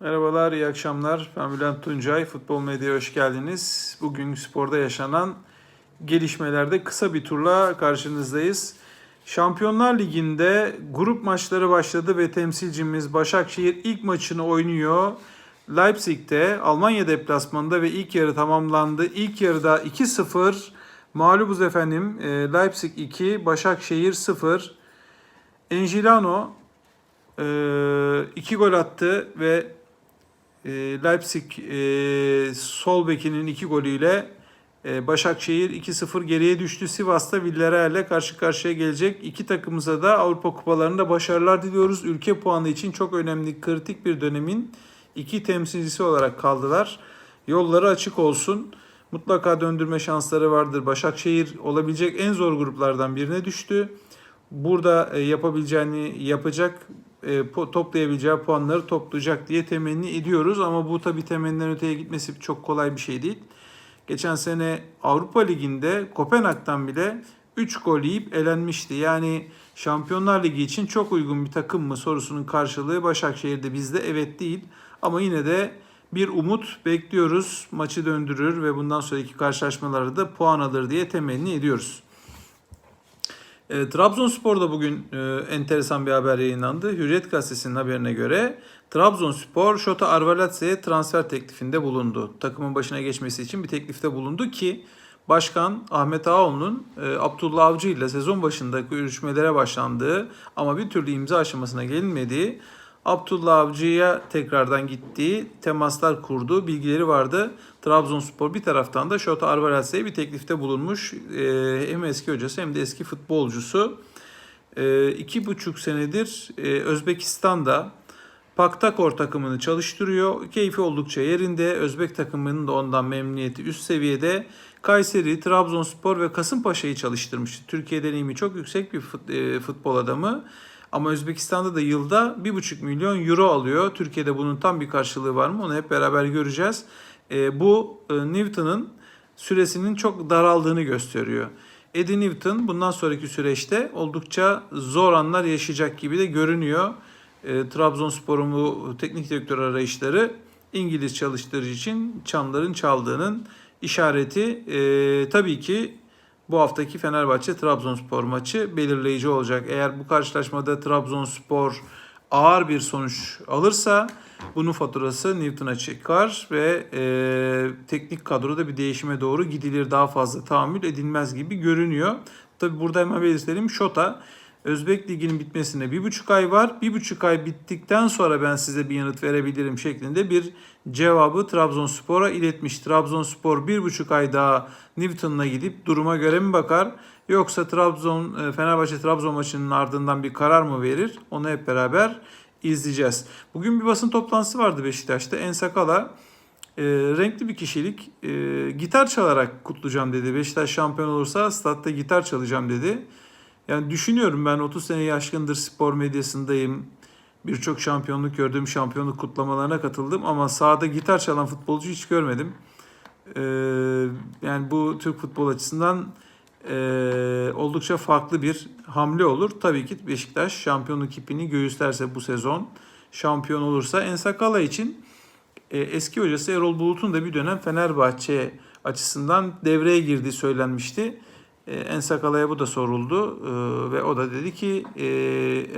Merhabalar, iyi akşamlar. Ben Bülent Tuncay. Futbol Medya'ya hoş geldiniz. Bugün sporda yaşanan gelişmelerde kısa bir turla karşınızdayız. Şampiyonlar Ligi'nde grup maçları başladı ve temsilcimiz Başakşehir ilk maçını oynuyor. Leipzig'te Almanya deplasmanında ve ilk yarı tamamlandı. İlk yarıda 2-0 mağlubuz efendim. Ee, Leipzig 2, Başakşehir 0. Engilano ee, iki gol attı ve e, Leipzig sol bekinin iki golüyle e, Başakşehir 2-0 geriye düştü. Sivas'ta Villarreal'le karşı karşıya gelecek. İki takımıza da Avrupa kupalarında başarılar diliyoruz. Ülke puanı için çok önemli, kritik bir dönemin iki temsilcisi olarak kaldılar. Yolları açık olsun. Mutlaka döndürme şansları vardır. Başakşehir olabilecek en zor gruplardan birine düştü. Burada e, yapabileceğini yapacak, toplayabileceği puanları toplayacak diye temenni ediyoruz. Ama bu tabii temenniden öteye gitmesi çok kolay bir şey değil. Geçen sene Avrupa Ligi'nde Kopenhag'dan bile 3 gol yiyip elenmişti. Yani Şampiyonlar Ligi için çok uygun bir takım mı sorusunun karşılığı Başakşehir'de bizde evet değil. Ama yine de bir umut bekliyoruz. Maçı döndürür ve bundan sonraki karşılaşmalarda da puan alır diye temenni ediyoruz. E, Trabzonspor'da bugün e, enteresan bir haber yayınlandı. Hürriyet Gazetesi'nin haberine göre Trabzonspor Şota Arveladze'ye transfer teklifinde bulundu. Takımın başına geçmesi için bir teklifte bulundu ki Başkan Ahmet Ağaoğlu'nun e, Abdullah Avcı ile sezon başında görüşmelere başlandığı ama bir türlü imza aşamasına gelinmediği Abdullah Avcı'ya tekrardan gittiği, temaslar kurduğu bilgileri vardı. Trabzonspor bir taraftan da Şota Arveladze'ye bir teklifte bulunmuş. Ee, hem eski hocası hem de eski futbolcusu. Ee, iki buçuk senedir e, Özbekistan'da Paktakor takımını çalıştırıyor. Keyfi oldukça yerinde. Özbek takımının da ondan memnuniyeti üst seviyede. Kayseri, Trabzonspor ve Kasımpaşa'yı çalıştırmıştı. Türkiye deneyimi çok yüksek bir e, futbol adamı. Ama Özbekistan'da da yılda 1,5 milyon euro alıyor. Türkiye'de bunun tam bir karşılığı var mı onu hep beraber göreceğiz. E, bu e, Newton'ın süresinin çok daraldığını gösteriyor. Eddie Newton bundan sonraki süreçte oldukça zor anlar yaşayacak gibi de görünüyor. E, Trabzonspor'un bu teknik direktör arayışları İngiliz çalıştırıcı için çanların çaldığının işareti. E, tabii ki bu haftaki Fenerbahçe Trabzonspor maçı belirleyici olacak. Eğer bu karşılaşmada Trabzonspor ağır bir sonuç alırsa bunun faturası Newton'a çıkar ve e, teknik kadroda bir değişime doğru gidilir. Daha fazla tahammül edilmez gibi görünüyor. Tabi burada hemen belirtelim. Şota Özbek Ligi'nin bitmesine bir buçuk ay var. Bir buçuk ay bittikten sonra ben size bir yanıt verebilirim şeklinde bir cevabı Trabzonspor'a iletmiş. Trabzonspor bir buçuk ay daha Newton'la gidip duruma göre mi bakar? Yoksa Trabzon e, Fenerbahçe Trabzon maçının ardından bir karar mı verir? Onu hep beraber izleyeceğiz. Bugün bir basın toplantısı vardı Beşiktaş'ta. En Sakala e, renkli bir kişilik e, gitar çalarak kutlayacağım dedi. Beşiktaş şampiyon olursa statta gitar çalacağım dedi. Yani düşünüyorum ben 30 sene yaşkındır spor medyasındayım. Birçok şampiyonluk gördüm, şampiyonluk kutlamalarına katıldım ama sahada gitar çalan futbolcu hiç görmedim. Ee, yani bu Türk futbol açısından e, oldukça farklı bir hamle olur. Tabii ki Beşiktaş şampiyonluk ipini göğüslerse bu sezon şampiyon olursa Ensakala için e, eski hocası Erol Bulut'un da bir dönem Fenerbahçe açısından devreye girdiği söylenmişti. E, Ensakala'ya bu da soruldu E, ve o da dedi ki e,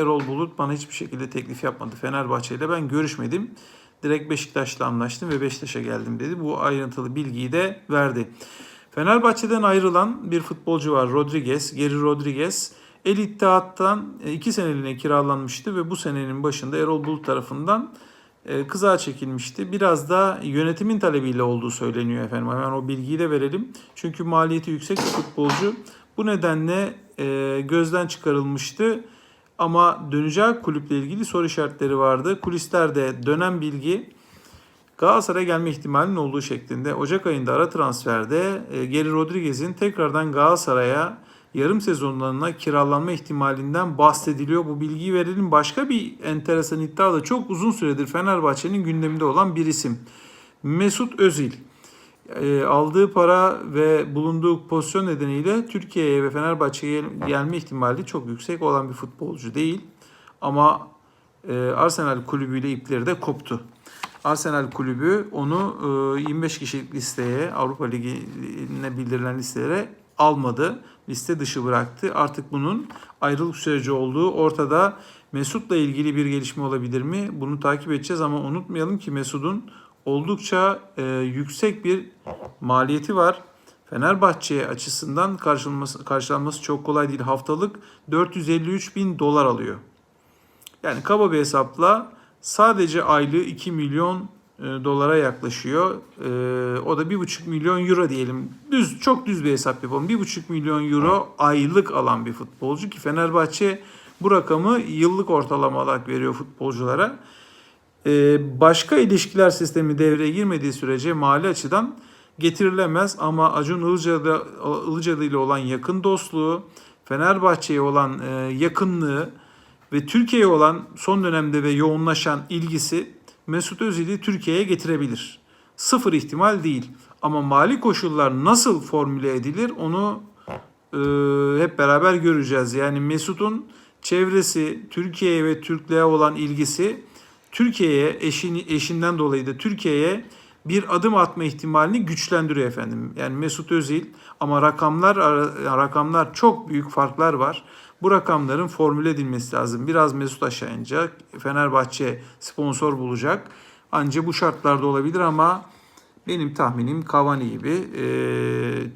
Erol Bulut bana hiçbir şekilde teklif yapmadı Fenerbahçe ile ben görüşmedim. Direkt Beşiktaş'la anlaştım ve Beşiktaş'a geldim dedi. Bu ayrıntılı bilgiyi de verdi. Fenerbahçe'den ayrılan bir futbolcu var Rodriguez, Geri Rodriguez. El İttihat'tan 2 seneliğine kiralanmıştı ve bu senenin başında Erol Bulut tarafından e, kızağa çekilmişti. Biraz da yönetimin talebiyle olduğu söyleniyor efendim. Hemen o bilgiyi de verelim. Çünkü maliyeti yüksek bir futbolcu. Bu nedenle e, gözden çıkarılmıştı. Ama döneceği kulüple ilgili soru işaretleri vardı. Kulislerde dönen bilgi Galatasaray'a gelme ihtimalinin olduğu şeklinde. Ocak ayında ara transferde e, Geri Rodriguez'in tekrardan Galatasaray'a yarım sezonlarına kiralanma ihtimalinden bahsediliyor. Bu bilgiyi verelim. Başka bir enteresan iddia da çok uzun süredir Fenerbahçe'nin gündeminde olan bir isim. Mesut Özil. E, aldığı para ve bulunduğu pozisyon nedeniyle Türkiye'ye ve Fenerbahçe'ye gelme ihtimali çok yüksek olan bir futbolcu değil. Ama e, Arsenal kulübüyle ipleri de koptu. Arsenal kulübü onu e, 25 kişilik listeye, Avrupa Ligi'ne bildirilen listelere almadı. Liste dışı bıraktı. Artık bunun ayrılık süreci olduğu ortada. Mesut'la ilgili bir gelişme olabilir mi? Bunu takip edeceğiz ama unutmayalım ki Mesut'un oldukça e, yüksek bir maliyeti var. Fenerbahçe açısından karşılanması, karşılanması çok kolay değil. Haftalık 453 bin dolar alıyor. Yani kaba bir hesapla sadece aylığı 2 milyon dolara yaklaşıyor. E, o da 1,5 milyon euro diyelim. Düz çok düz bir hesap yapalım. 1,5 milyon euro aylık alan bir futbolcu ki Fenerbahçe bu rakamı yıllık ortalama olarak veriyor futbolculara. E, başka ilişkiler sistemi devreye girmediği sürece mali açıdan getirilemez ama Acun Ilıcalı, Ilıcalı ile olan yakın dostluğu, Fenerbahçe'ye olan e, yakınlığı ve Türkiye'ye olan son dönemde ve yoğunlaşan ilgisi Mesut Özil'i Türkiye'ye getirebilir. Sıfır ihtimal değil. Ama mali koşullar nasıl formüle edilir onu e, hep beraber göreceğiz. Yani Mesut'un çevresi, Türkiye'ye ve Türklüğe olan ilgisi Türkiye'ye eşini, eşinden dolayı da Türkiye'ye bir adım atma ihtimalini güçlendiriyor efendim. Yani Mesut Özil ama rakamlar rakamlar çok büyük farklar var. Bu rakamların formüle edilmesi lazım. Biraz Mesut aşağı inecek. Fenerbahçe sponsor bulacak. Ancak bu şartlarda olabilir ama benim tahminim Cavani gibi e,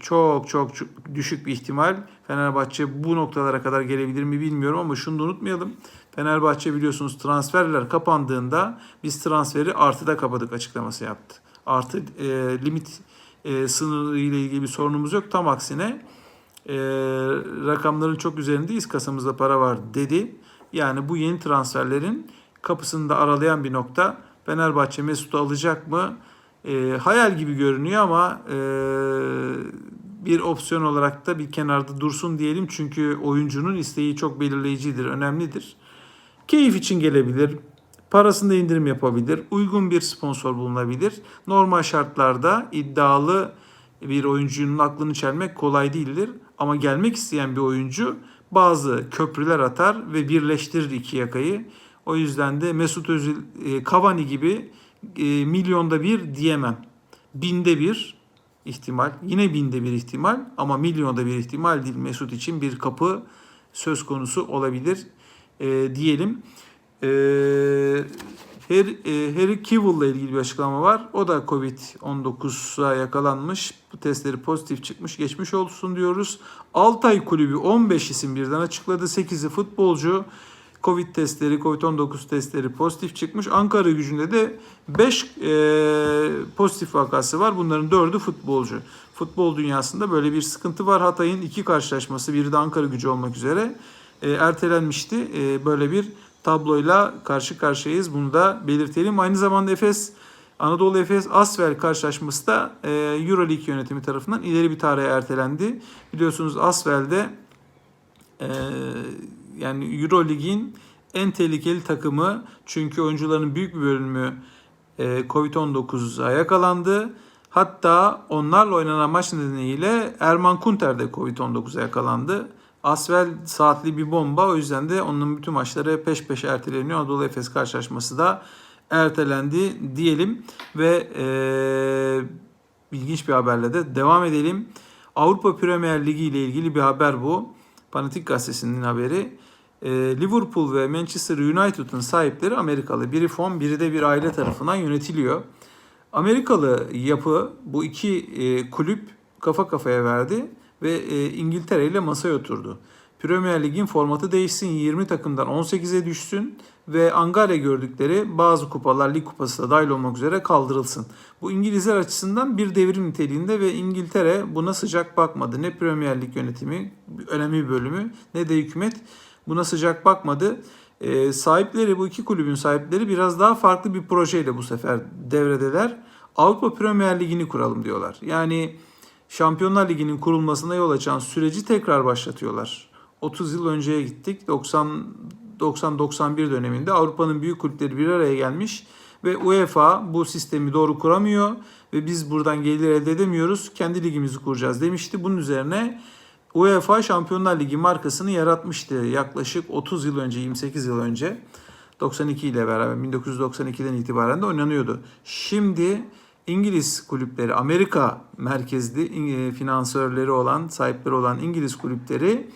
çok, çok çok düşük bir ihtimal Fenerbahçe bu noktalara kadar gelebilir mi bilmiyorum ama şunu da unutmayalım. Fenerbahçe biliyorsunuz transferler kapandığında biz transferi artıda kapadık açıklaması yaptı. Artı e, limit e, sınırı ile ilgili bir sorunumuz yok. Tam aksine e, rakamların çok üzerindeyiz. Kasamızda para var dedi. Yani bu yeni transferlerin kapısını da aralayan bir nokta. Fenerbahçe Mesut'u alacak mı? E, hayal gibi görünüyor ama e, bir opsiyon olarak da bir kenarda dursun diyelim. Çünkü oyuncunun isteği çok belirleyicidir, önemlidir. Keyif için gelebilir. Parasında indirim yapabilir. Uygun bir sponsor bulunabilir. Normal şartlarda iddialı bir oyuncunun aklını çelmek kolay değildir. Ama gelmek isteyen bir oyuncu bazı köprüler atar ve birleştirir iki yakayı. O yüzden de Mesut Özil, e, Cavani gibi e, milyonda bir diyemem. Binde bir ihtimal. Yine binde bir ihtimal ama milyonda bir ihtimal değil. Mesut için bir kapı söz konusu olabilir e, diyelim. E, Harry, e, Harry ile ilgili bir açıklama var. O da Covid-19'a yakalanmış. Bu testleri pozitif çıkmış. Geçmiş olsun diyoruz. Altay Kulübü 15 isim birden açıkladı. 8'i futbolcu. Covid testleri, Covid-19 testleri pozitif çıkmış. Ankara gücünde de 5 e, pozitif vakası var. Bunların 4'ü futbolcu. Futbol dünyasında böyle bir sıkıntı var. Hatay'ın iki karşılaşması, biri de Ankara gücü olmak üzere e, ertelenmişti. E, böyle bir tabloyla karşı karşıyayız. Bunu da belirtelim. Aynı zamanda Efes Anadolu Efes Asvel karşılaşması da e, Euroleague yönetimi tarafından ileri bir tarihe ertelendi. Biliyorsunuz Asvel'de e, yani Euroleague'in en tehlikeli takımı çünkü oyuncuların büyük bir bölümü e, Covid-19'a yakalandı. Hatta onlarla oynanan maç nedeniyle Erman Kunter de Covid-19'a yakalandı. Asvel saatli bir bomba. O yüzden de onun bütün maçları peş peşe erteleniyor. Anadolu Efes karşılaşması da ertelendi diyelim. Ve e, ilginç bir haberle de devam edelim. Avrupa Premier Ligi ile ilgili bir haber bu. Panatik Gazetesi'nin haberi. E, Liverpool ve Manchester United'ın sahipleri Amerikalı. Biri fon, biri de bir aile tarafından yönetiliyor. Amerikalı yapı bu iki e, kulüp kafa kafaya verdi ve e, İngiltere ile masaya oturdu. Premier Lig'in formatı değişsin, 20 takımdan 18'e düşsün ve Angarya gördükleri bazı kupalar, lig kupası da dahil olmak üzere kaldırılsın. Bu İngilizler açısından bir devrim niteliğinde ve İngiltere buna sıcak bakmadı. Ne Premier Lig yönetimi, önemli bir bölümü ne de hükümet buna sıcak bakmadı. E, sahipleri, bu iki kulübün sahipleri biraz daha farklı bir projeyle bu sefer devredeler. Avrupa Premier Ligi'ni kuralım diyorlar. Yani Şampiyonlar Ligi'nin kurulmasına yol açan süreci tekrar başlatıyorlar. 30 yıl önceye gittik. 90 90-91 döneminde Avrupa'nın büyük kulüpleri bir araya gelmiş ve UEFA bu sistemi doğru kuramıyor ve biz buradan gelir elde edemiyoruz. Kendi ligimizi kuracağız demişti. Bunun üzerine UEFA Şampiyonlar Ligi markasını yaratmıştı yaklaşık 30 yıl önce, 28 yıl önce. 92 ile beraber 1992'den itibaren de oynanıyordu. Şimdi İngiliz kulüpleri, Amerika merkezli e, finansörleri olan, sahipleri olan İngiliz kulüpleri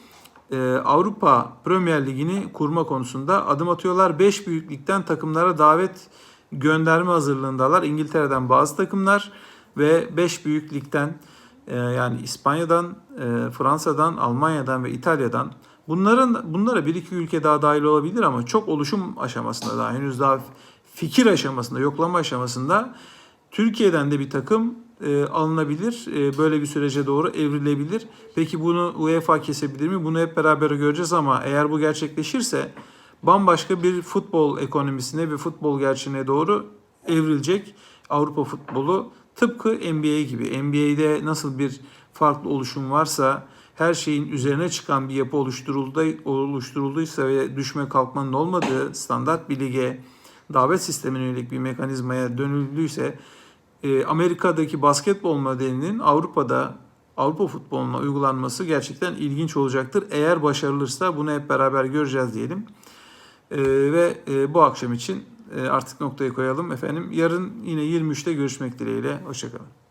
e, Avrupa Premier Ligi'ni kurma konusunda adım atıyorlar. 5 büyük ligden takımlara davet gönderme hazırlığındalar. İngiltere'den bazı takımlar ve 5 büyük ligden e, yani İspanya'dan, Fransa'dan, Almanya'dan ve İtalya'dan bunların bunlara bir iki ülke daha dahil olabilir ama çok oluşum aşamasında daha henüz daha fikir aşamasında, yoklama aşamasında Türkiye'den de bir takım e, alınabilir. E, böyle bir sürece doğru evrilebilir. Peki bunu UEFA kesebilir mi? Bunu hep beraber göreceğiz ama eğer bu gerçekleşirse bambaşka bir futbol ekonomisine ve futbol gerçeğine doğru evrilecek Avrupa futbolu. Tıpkı NBA gibi. NBA'de nasıl bir farklı oluşum varsa her şeyin üzerine çıkan bir yapı oluşturuldu, oluşturulduysa ve düşme kalkmanın olmadığı standart bir lige davet sistemine yönelik bir mekanizmaya dönüldüyse e, Amerika'daki basketbol modelinin Avrupa'da Avrupa futboluna uygulanması gerçekten ilginç olacaktır. Eğer başarılırsa bunu hep beraber göreceğiz diyelim. E, ve e, bu akşam için e, artık noktayı koyalım efendim. Yarın yine 23'te görüşmek dileğiyle. Hoşçakalın.